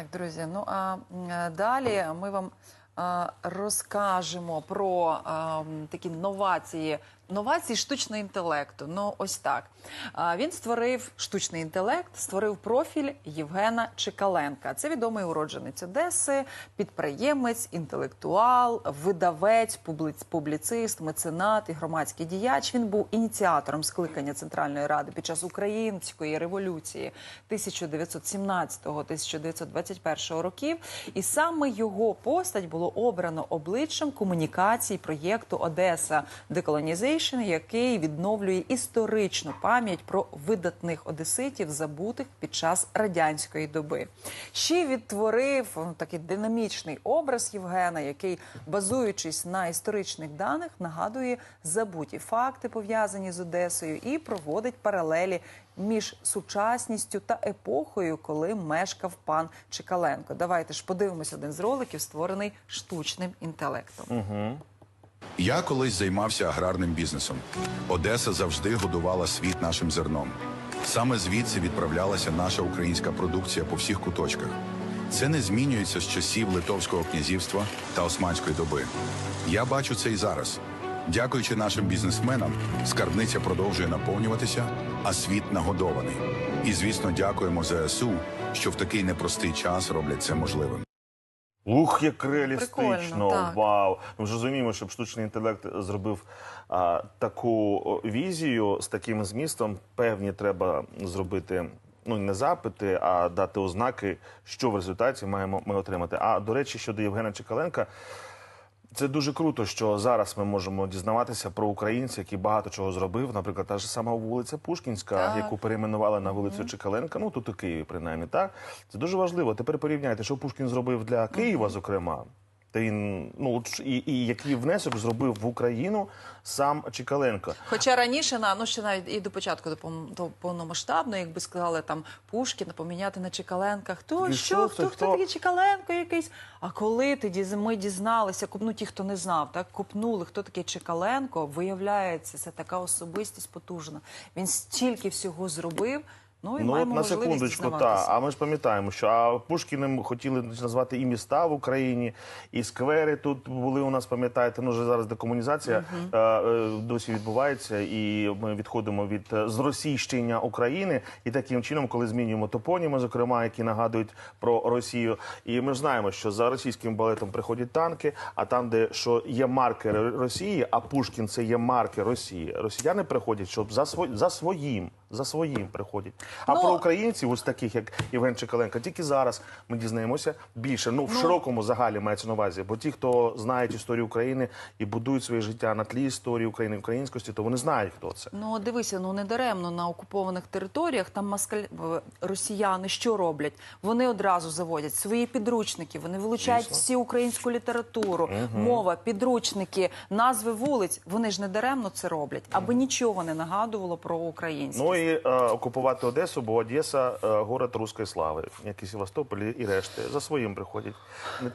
Так, друзі, ну а е, далі ми вам розкажемо про е, такі новації. Новації штучного інтелекту. Ну, ось так. Він створив штучний інтелект, створив профіль Євгена Чекаленка. Це відомий уродженець Одеси, підприємець, інтелектуал, видавець, публіц- публіцист, меценат і громадський діяч. Він був ініціатором скликання Центральної ради під час української революції 1917-1921 років. І саме його постать було обрано обличчям комунікацій проєкту Одеса Decolonization, який відновлює історичну пам'ять про видатних одеситів, забутих під час радянської доби. Ще відтворив ну, такий динамічний образ Євгена, який, базуючись на історичних даних, нагадує забуті факти, пов'язані з Одесою, і проводить паралелі між сучасністю та епохою, коли мешкав пан Чекаленко. Давайте ж подивимося один з роликів, створений штучним інтелектом. Я колись займався аграрним бізнесом. Одеса завжди годувала світ нашим зерном. Саме звідси відправлялася наша українська продукція по всіх куточках. Це не змінюється з часів Литовського князівства та Османської доби. Я бачу це і зараз. Дякуючи нашим бізнесменам, скарбниця продовжує наповнюватися, а світ нагодований. І, звісно, дякуємо ЗСУ, що в такий непростий час роблять це можливим. Ух, як реалістично! Так. Вау! Ми ж розуміємо, щоб штучний інтелект зробив а, таку візію з таким змістом, певні треба зробити. Ну, не запити, а дати ознаки, що в результаті маємо ми отримати. А до речі, щодо Євгена Чекаленка, це дуже круто, що зараз ми можемо дізнаватися про українця, який багато чого зробив. Наприклад, та ж сама вулиця Пушкінська, Так. яку перейменували на вулицю Чекаленка. Ну тут у Києві, принаймні, так це дуже важливо. Тепер порівняйте, що Пушкін зробив для Києва, зокрема. Та він ну і, і який внесок зробив в Україну сам Чекаленко. Хоча раніше на ну ще навіть і до початку до, пов- до повномасштабної, якби сказали там Пушкіна поміняти на Чекаленка. Хто І що, хто, хто, хто? такий Чекаленко якийсь? А коли тоді ми дізналися, коп- ну ті, хто не знав, так копнули, хто такий Чекаленко, виявляється, це така особистість потужна. Він стільки всього зробив. Ну і Ну, от на секундочку, та. А ми ж пам'ятаємо, що а Пушкіним хотіли назвати і міста в Україні, і сквери тут були у нас, пам'ятаєте, ну вже зараз декомунізація е, е, досі відбувається, і ми відходимо від е, зросійщення України. І таким чином, коли змінюємо топоніми, зокрема, які нагадують про Росію. І ми ж знаємо, що за російським балетом приходять танки, а там, де що є маркери Росії, а Пушкін це є маркер Росії. Росіяни приходять, щоб за сво- за своїм. За своїм приходять. А Ну, про українців, ось таких як Євген Чекаленко, тільки зараз ми дізнаємося більше. Ну в широкому загалі мається на увазі. Бо ті, хто знають історію України і будують своє життя на тлі історії України українськості, то вони знають, хто це. Ну дивися, ну не даремно на окупованих територіях там москаль... росіяни що роблять? Вони одразу заводять свої підручники, вони вилучають Звісно. всю українську літературу, мова, підручники, назви вулиць. Вони ж не даремно це роблять, аби нічого не нагадувало про українськість. Ну і е, окупувати Одесу, бо Одеса е, город руської слави, як і Севастополь і решти. За своїм приходять.